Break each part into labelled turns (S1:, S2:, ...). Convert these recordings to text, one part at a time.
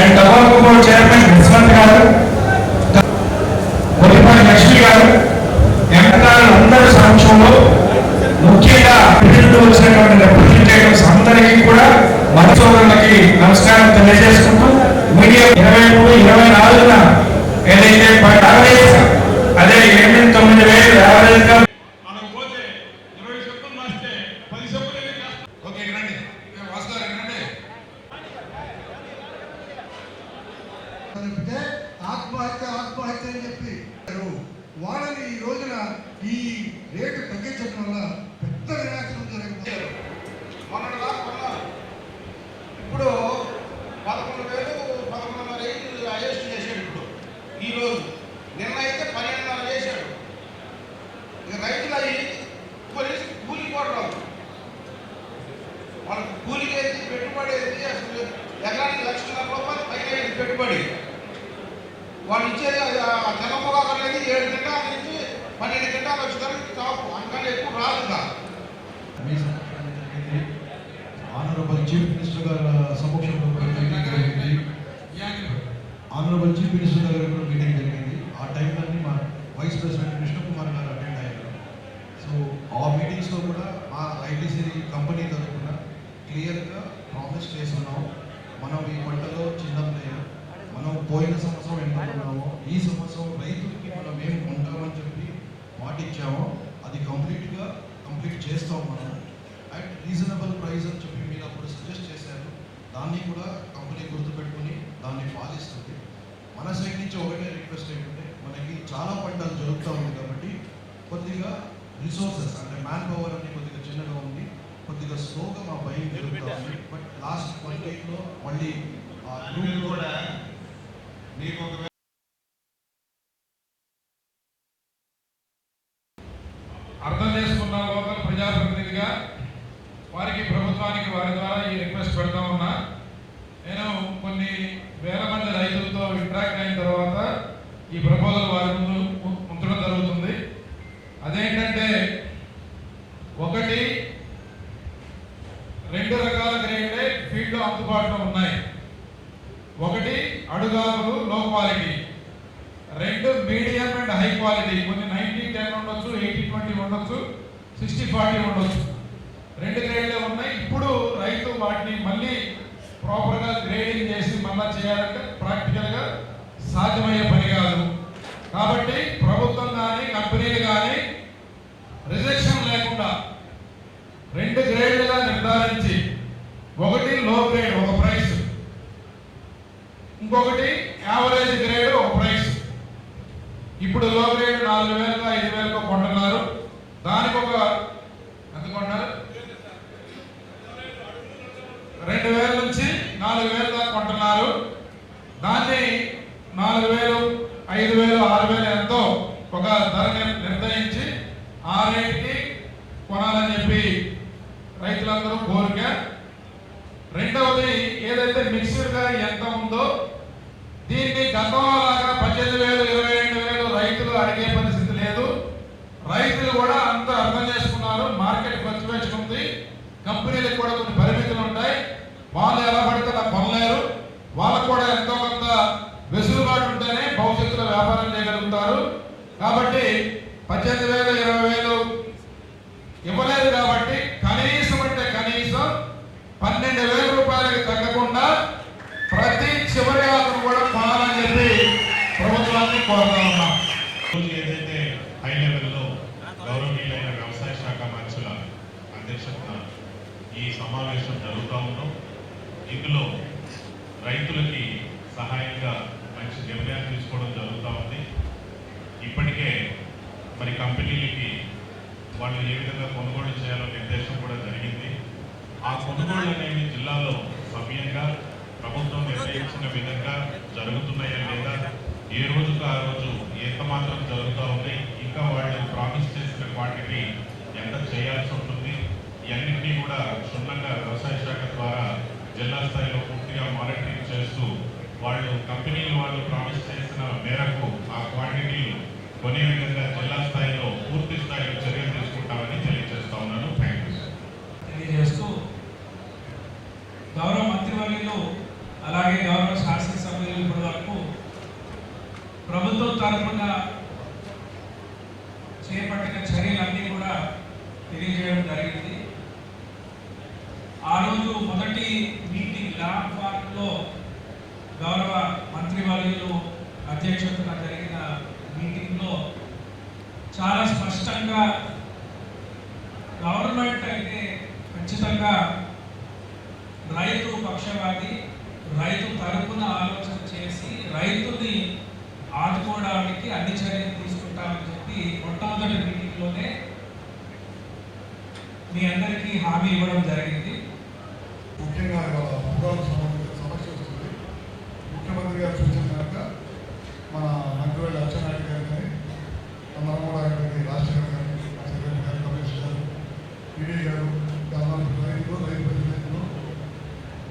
S1: And tower
S2: board chairman Yashwant garu Konnipati garu MPR అందరి
S3: సాంక్షంలో ముఖ్యంగా అభివృద్ధి వచ్చినటువంటి రిప్రజెంటేటివ్స్ అందరికీ కూడా మనసోదరులకి నమస్కారం తెలియజేసుకుంటూ మీడియా ఇరవై మూడు ఇరవై నాలుగున
S2: ఏదైతే యావరేజ్ అదే ఎనిమిది తొమ్మిది వేలు యావరేజ్గా ఈ రోజు నిన్న అయితే పన్నెండున్నర చేశాడు. ఇక రైతులు అవి కూలి కూలి కూడా వాళ్ళకి కూలికి ఏంటి పెట్టుబడి ఏంటి అసలు ఎకరానికి లక్షన్నర రూపాయలు పైన పెట్టుబడి. వాళ్ళు ఇచ్చేది అనేది ఏడు గంటల నుంచి పన్నెండు గంటలు వచ్చేసరికి టాప్ అంతకన్నా ఎక్కువ రాదు
S4: ఆనరబుల్ చీఫ్ మినిస్టర్ గారి సమక్షంలో ఆనరబుల్ చీఫ్ మినిస్టర్ గారి కూడా మీటింగ్ జరిగింది. ఆ టైంలోని మా వైస్ ప్రెసిడెంట్ కృష్ణకుమార్ గారు అటెండ్ అయ్యారు. సో ఆ మీటింగ్స్లో కూడా మా ఐటీసీ కంపెనీ తరఫున క్లియర్గా ప్రామిస్ చేస్తున్నాం మనం ఈ పంటలో చిన్న ప్లేయర్ మనం పోయిన సంవత్సరం ఎంత ఉన్నామో ఈ సంవత్సరం రైతులకి మనం ఏం ఉంటామని చెప్పి మాట ఇచ్చామో అది కంప్లీట్గా కంప్లీట్ చేస్తాం మనం. అండ్ రీజనబుల్ ప్రైస్ అని చెప్పి మీరు అప్పుడు సజెస్ట్ చేశారు. దాన్ని కూడా కంపెనీ గుర్తుపెట్టుకుని దాన్ని పాలిస్తుంది. మన సైడ్ నుంచి ఒకటే రిక్వెస్ట్ ఏంటంటే మనకి చాలా పంటలు జరుగుతూ ఉంది కాబట్టి కొద్దిగా రిసోర్సెస్ అంటే మ్యాన్ పవర్ అనేది కొద్దిగా చిన్నగా ఉంది కొద్దిగా స్లోగా మా బయింగ్ జరుగుతూ ఉంది. బట్ లాస్ట్ వన్ వీక్లో మళ్ళీ ఆ
S2: మీరు
S4: group
S2: కూడా నీకు ఒక
S1: అర్థం చేసుకున్న లోకల్ ప్రజాప్రతినిధిగా వారికి ప్రభుత్వానికి వారి ద్వారా ఈ రిక్వెస్ట్ పెడతా ఉన్నా నేను కొన్ని వేల మంది రైతులతో ఇంటరాక్ట్ అయిన తర్వాత ఈ ప్రపోజల్ వారి ముందు ఉంచడం జరుగుతుంది. అదేంటంటే ఒకటి రెండు రకాల గ్రేడ్లే ఫీల్డ్లో అందుబాటులో ఉన్నాయి. ఒకటి అడుగాకులు లో క్వాలిటీ. రెండు మీడియం అండ్ హై క్వాలిటీ. కొన్ని నైన్టీ టెన్ ఉండొచ్చు ఎయిటీ ట్వంటీ ఉండొచ్చు సిక్స్టీ ఫార్టీ ఉండొచ్చు. రెండు గ్రేడ్లే ఉన్నాయి. ఇప్పుడు రైతు వాటిని మళ్ళీ ప్రాపర్గా గ్రేడింగ్ చేసి మళ్ళీ చేయాలంటే ప్రాక్టికల్గా సాధ్యమయ్యే పని కాదు. కాబట్టి ప్రభుత్వం కానీ కంపెనీలు కానీ రిజెక్షన్ లేకుండా రెండు గ్రేడ్లుగా నిర్ధారించి ఒకటి లో గ్రేడ్ ఒక ప్రైస్ ఇంకొకటి యావరేజ్ గ్రేడ్ ఒక ప్రైస్ ఇప్పుడు లో గ్రేడ్ నాలుగు వేలకు ఐదు వేలకు కొంటున్నారు. దానికి ఒక ఎంత కొంటున్నారు రెండు వేల నుంచి నాలుగు వేలు దాకా కొంటున్నారు దాన్ని నాలుగు వేలు ఐదు వేలు ఆరు వేలు ఎంతో ఒక ధర నిర్ణయించి ఆ రేటుకి కొనాలని చెప్పి రైతులందరూ కోరిక. రెండవది ఏదైతే మిక్సర్గా ఎంత ఉందో దీన్ని గతంలాగా పద్దెనిమిది వేలు ఇరవై రెండు వేలు రైతులు అడిగే పరిస్థితి లేదు. రైతులు కూడా అంత అర్థం చేసుకున్నారు. మార్కెట్ ఫ్లక్చువేషన్ ఉంది కంపెనీలకు కూడా కొన్ని పరిమితులు ఉంటాయి. వాళ్ళు ఎలా పడితే అలా కొనలేరు. వాళ్ళకు కూడా ఎంతో కొంత వెసులుబాటు ఉంటేనే భవిష్యత్తులో వ్యాపారం చేయగలుగుతారు. కాబట్టి పద్దెనిమిది వేలు ఇరవై వేలు ఇవ్వలేదు కాబట్టి కనీసం అంటే కనీసం పన్నెండు వేల రూపాయలకు తగ్గకుండా ప్రతి చివరి ఆకును కూడా కొనాలని చెప్పి ప్రభుత్వాన్ని కోరుతా ఉన్నాం.
S5: ఏదైతే హై లెవెల్లో గౌరవనీయులైన వ్యవసాయ శాఖ మంత్రుల అధ్యక్షతన ఈ సమావేశం జరుగుతూ ఉన్నాం ఇందులో రైతులకి సహాయంగా మంచి నిర్ణయాలు తీసుకోవడం జరుగుతూ ఉంది. ఇప్పటికే మరి కంపెనీలకి వాళ్ళు ఏ విధంగా కొనుగోలు చేయాలో నిర్దేశం కూడా జరిగింది. ఆ కొనుగోలు అనేవి జిల్లాలో సవ్యంగా ప్రభుత్వం నిర్ణయించిన విధంగా జరుగుతున్నాయా లేదా ఏ రోజుకు ఆ రోజు ఎంత మాత్రం జరుగుతూ ఉంది ఇంకా వాళ్ళు ప్రామిస్ చేసిన క్వాంటిటీ ఎంత చేయాల్సి ఉంటుంది ఇవన్నింటినీ కూడా క్షుణ్ణంగా వ్యవసాయ శాఖ ద్వారా జిల్లా స్థాయిలో పూర్తిగా మానిటరింగ్ చేస్తూ వాళ్ళు కంపెనీలు వాళ్ళు ప్రామిస్ చేసిన మేరకు ఆ క్వాంటిటీలు కొనే విధంగా జిల్లా స్థాయిలో పూర్తి స్థాయిలో చర్యలు తీసుకుంటామని తెలియజేస్తా ఉన్నాను. థ్యాంక్ యూ
S6: తెలియజేస్తూ గౌరవ మంత్రివర్యులు అలాగే గౌరవ శాసనసభ్యులు ఇప్పటి వరకు ప్రభుత్వం తరఫున చేపట్టిన చర్యలన్నీ కూడా తెలియజేయడం జరిగింది ఆ రోజు మొదటి మీటింగ్ లా పార్క్లో గౌరవ మంత్రివర్యులు అధ్యక్షతన జరిగిన మీటింగ్లో చాలా స్పష్టంగా గవర్నమెంట్ అయితే ఖచ్చితంగా రైతు పక్షవాది రైతు తరపున ఆలోచన చేసి రైతుని ఆదుకోవడానికి అన్ని చర్యలు తీసుకుంటామని చెప్పి మొట్టమొదటి మీటింగ్లోనే మీ అందరికీ హామీ ఇవ్వడం జరిగింది.
S7: ముఖ్యంగా సమస్య వస్తుంది ముఖ్యమంత్రి గారు సూచన మన మంత్రివేళ అచ్చెన్నాయుడు గారు కానీ అందరం కూడా ఇక్కడికి రాజశేఖర్ గారు సెక్రటరీ గారు కమేష్ గారు ఈడీ గారు దాదాపు రైతులు రైతు ప్రతినిధులు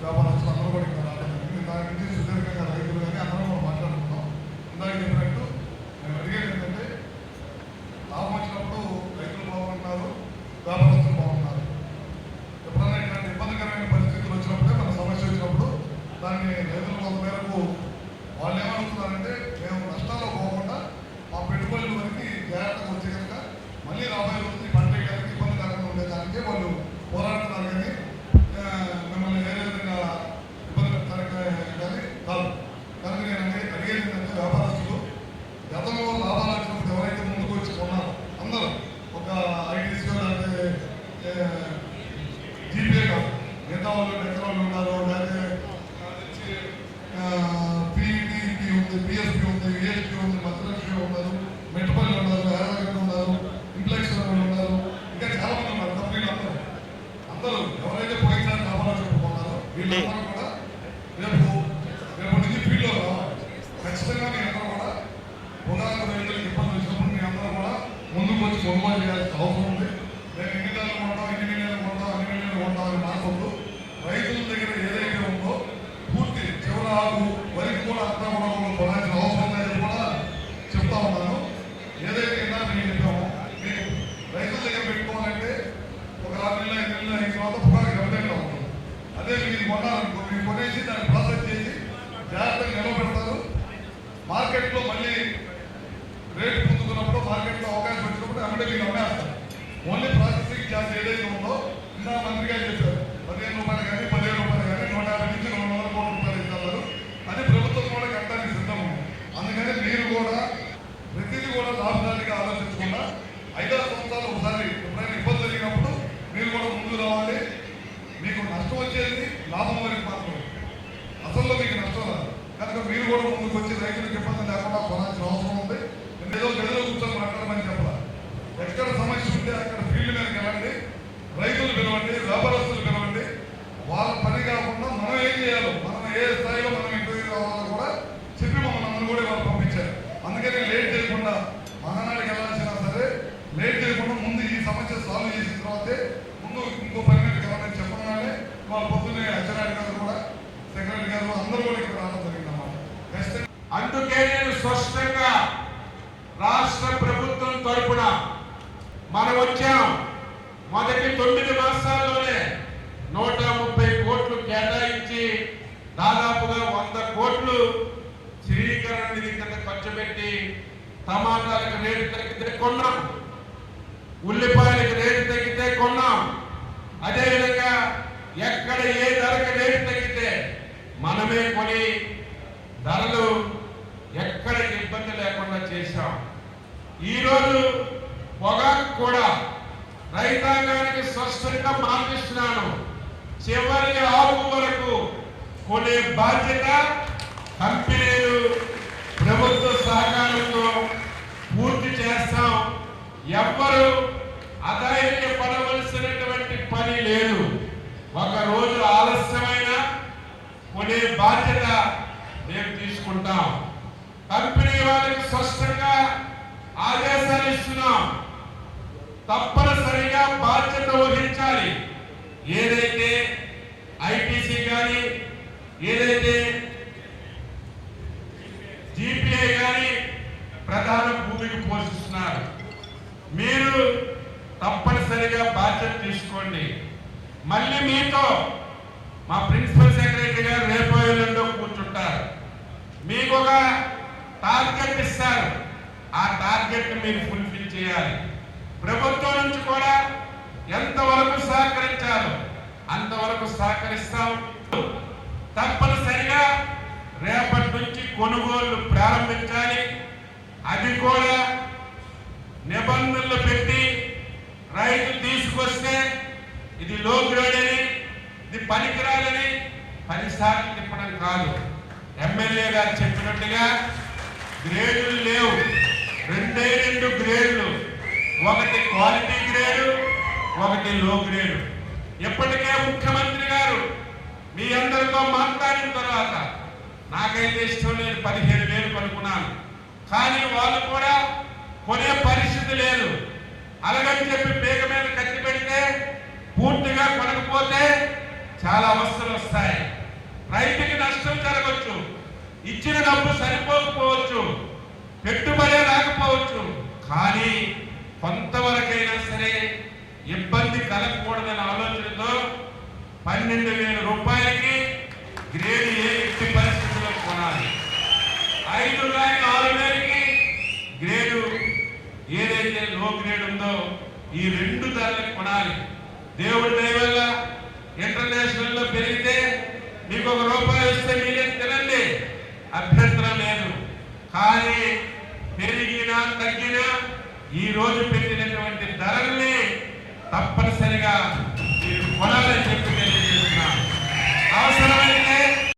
S7: వ్యాపారస్తులు అందరూ కూడా ఇక్కడ రావడం దాని నుంచి సుదీర్ఘంగా రైతులు కానీ అందరం కూడా మాట్లాడుకున్నాం ఇందాక చెప్పినట్టు నేను అడిగేది ఏంటంటే లాభం వచ్చినప్పుడు రైతులు బాగుంటున్నారు వ్యాపారస్తులు బాగుంటున్నారు ఎప్పుడైనా ఇట్లాంటి ఇబ్బందికరమైన పరిస్థితులు వచ్చినప్పుడే మన సమస్య వచ్చినప్పుడు దాన్ని రైతులు కొంత మేరకు వాళ్ళు ఏమనుకున్నారంటే మేము నష్టాల్లో పోకుండా మా పెట్టుబడుల వరకు జాగ్రత్తగా వచ్చే కనుక మళ్ళీ రాబోయే రోజు ఈ పంట కనుక ఇబ్బందికరంగా ఉండేదానికే వాళ్ళు పోరాడుతున్నారు కానీ ఆ, మిమ్మల్ని వేరే విధంగా ఇబ్బంది పెట్టడానికి కానీ కాదు కనుక నేను అనేది అడిగేది ఏంటంటే వ్యాపారస్తులు గతంలో లాభాలు వచ్చినప్పుడు ఎవరైతే ముందుకు వచ్చి కొన్నారో అందరూ ఒక ఐటీసీ లేకపోతే జీపీఏ కాదు మిగతా వాళ్ళు ఎక్కడ వాళ్ళు ఉన్నారు లేకపోతే పీఈటీ ఉంది పిఎస్పీ ఉంది విఎస్పీ ఉంది మధ్యలక్ష్మి ఉన్నారు మెట్పల్లి ఉన్నారు యాదగిరి ఉన్నారు ఇంప్లెక్స్ వాళ్ళు ఉన్నారు ఇంకా చాలా మంది ఉన్నారు కంపెనీలు అందరూ అందరూ ఎవరైతే పోయినసారి లాభాలు చెప్పుకున్నారో వీళ్ళందరూ కూడా రేపు రేపు నుంచి ఫీల్డ్లో రావాలి ఖచ్చితంగా మీ అందరూ కూడా పొగాకు రైతులకు ఇబ్బంది వచ్చినప్పుడు మీ అందరూ కూడా ముందుకు వచ్చి కొనుగోలు చేయాల్సిన అవసరం ఉంది నేను ఎన్ని నెలలు కొంటాం ఎన్ని మిలియన్లు కొంటాం ఎన్ని మిలియన్లు కొంటాం రైతుల దగ్గర ఏదైతే ఉందో పూర్తి చివరి ఆకు వరికి కూడా అంతా కూడా మనం అవసరం లేదని కూడా చెప్తా ఉన్నాను. ఏదైతే ఇందాక నేను చెప్పామో మీకు రైతుల దగ్గర పెట్టుకోవాలంటే ఒక ఆరు నెలలు ఐదు నెలలు అయిన తర్వాత పొగాకు ఎవరైనా ఉంటుంది అదే మీరు కొన్నారనుకో మీరు కొనేసి దాన్ని ప్రాసెస్ చేసి జాగ్రత్తగా నిలబెడతారు మార్కెట్లో మళ్ళీ రేటు పొందుతున్నప్పుడు మార్కెట్లో అవకాశం వచ్చినప్పుడు అమ్మడే మీరు అమ్మేస్తారు ఓన్లీ ప్రాసెసింగ్ ఛార్జ్ ఏదైతే ఉందో ఇందా మంత్రి గారు చెప్పారు పదిహేను రూపాయలు కానీ పదిహేను రూపాయలు కానీ నూట యాభై నుంచి రెండు వందల కోట్ల రూపాయలు ఇస్తారు అది ప్రభుత్వం కూడా కట్టడానికి సిద్ధం. అందుకని మీరు కూడా ప్రతిదీ కూడా లాభదారిగా ఆలోచించకుండా ఐదారు సంవత్సరాలు ఒకసారి ఎప్పుడైనా ఇబ్బంది జరిగినప్పుడు మీరు కూడా ముందు రావాలి. మీకు నష్టం వచ్చేది లాభం వరకు మాత్రం అసలు మీకు నష్టం రాదు. కనుక మీరు కూడా ముందుకు వచ్చి రైతులకు ఇబ్బంది లేకుండా కొనాల్సిన అవసరం ఉంది. ఏదో గదిలో కూర్చొని మాట్లాడమని చెప్పాలి. ఎక్కడ సమస్య ఉంటే అక్కడ ఫీల్డ్ మీదకి వెళ్ళండి. రైతులు పిలవండి వ్యాపారస్తులు వాళ్ళ పని కాకుండా మనం ఏం చేయాలో మనం ఏ స్థాయిలో మనం ఇంటర్వ్యూ కావాలో కూడా చెప్పి మమ్మల్ని అందరూ కూడా వాళ్ళు పంపించారు. అందుకని లేట్ చేయకుండా మహానాడికి వెళ్ళాల్సినా సరే లేట్ చేయకుండా ముందు ఈ సమస్య సాల్వ్ చేసిన తర్వాతే ముందు ఇంకో పని మీద కావాలని చెప్పగానే వాళ్ళ పొద్దున్నే అచ్చెన్నాయుడు గారు కూడా సెక్రటరీ గారు అందరూ కూడా ఇక్కడ రావడం జరిగిందన్నమాట ఖచ్చితంగా
S8: అందుకే నేను స్పష్టంగా రాష్ట్ర ప్రభుత్వం తరపున మనం వచ్చాం మొదటి తొమ్మిది మాసాల్లోనే నూట ముప్పై కోట్లు కేటాయించి దాదాపుగా వంద కోట్లు స్థిరీకరణ నిధి కింద ఖర్చు పెట్టి టమాటాలకు రేటు తగ్గితే కొన్నాం. ఉల్లిపాయలకు రేటు తగ్గితే కొన్నాం. అదేవిధంగా ఎక్కడ ఏ ధరకు రేటు తగ్గితే మనమే కొని ధరలు ఎక్కడ ఇబ్బంది లేకుండా చేశాం. ఈరోజు పొగాకు కూడా రైతాంగానికి స్వస్థంగా మార్పిస్తున్నాను. చివరి ఆకు వరకు కొనే బాధ్యత కంపెనీలు ప్రభుత్వ సహకారంతో పూర్తి చేస్తాం. ఎవ్వరు అధైర్యపడవలసినటువంటి పని లేదు. ఒక రోజు ఆలస్యమైన కొనే బాధ్యత మేము తీసుకుంటాం. కంపెనీ వాళ్ళకి స్పష్టంగా ఆదేశాలు ఇస్తున్నాం. తప్పనిసరిగా బాధ్యత వహించాలి. ఏదైతే ఐటీసీ కానీ ఏదైతే జీపీఐ కానీ ప్రధాన భూమికి పోషిస్తున్నారు మీరు తప్పనిసరిగా బాధ్యత తీసుకోండి. మళ్ళీ మీతో మా ప్రిన్సిపల్ సెక్రటరీ గారు రేపు ఎల్లుండో కూర్చుంటారు. మీకు ఒక టార్గెట్ ఇస్తారు. ఆ టార్గెట్ మీరు ఫుల్ఫిల్ చేయాలి. ప్రభుత్వం నుంచి కూడా ఎంతవరకు సహకరించాలో అంతవరకు సహకరిస్తాం. కొనుగోళ్ళు ప్రారంభించాలి. అది కూడా నిబంధనలు పెట్టి రైతు తీసుకొస్తే ఇది లో గ్రేడ్ అని ఇది పనికిరాలని పనిసార్లు తిప్పడం కాదు. ఎమ్మెల్యే గారు చెప్పినట్టుగా గ్రేడులు లేవు. రెండే రెండు గ్రేడులు. ఒకటి క్వాలిటీ గ్రేడు ఒకటి లో గ్రేడు. ఇప్పటికే ముఖ్యమంత్రి గారు మీ అందరితో మాట్లాడిన తర్వాత నాకైతే ఇష్టం లేదు పదిహేను వేలు కొనుక్కున్నాను. కానీ వాళ్ళు కూడా కొనే పరిస్థితి లేదు. అలాగని చెప్పి పేగ మీద కత్తి పెడితే పూర్తిగా కొనకపోతే చాలా అవస్థలు వస్తాయి. రైతుకి నష్టం జరగవచ్చు ఇచ్చిన డబ్బు సరిపోకపోవచ్చు. పెట్టుబడి రాకపోవచ్చు. కానీ కొంతవరకైనా సరే ఇబ్బంది కలగకూడదనే ఆలోచనతో పన్నెండు వేల రూపాయలకి గ్రేడ్ ఏ ఐదు ర్యాంక్ ఆరు ర్యాంక్కి గ్రేడు ఏదైతే లో గ్రేడ్ ఉందో ఈ రెండు దాన్ని కొనాలి. దేవుడి దయవల్ల ఇంటర్నేషనల్లో పెరిగితే మీకు ఒక రూపాయి వస్తే మీరే తినండి. అభ్యంతరం లేదు. కానీ పెరిగినా తగ్గినా ఈ రోజు పెట్టినటువంటి ధరల్ని తప్పనిసరిగా మీరు కొనాలని చెప్పి తెలియజేస్తున్నా అవసరమైన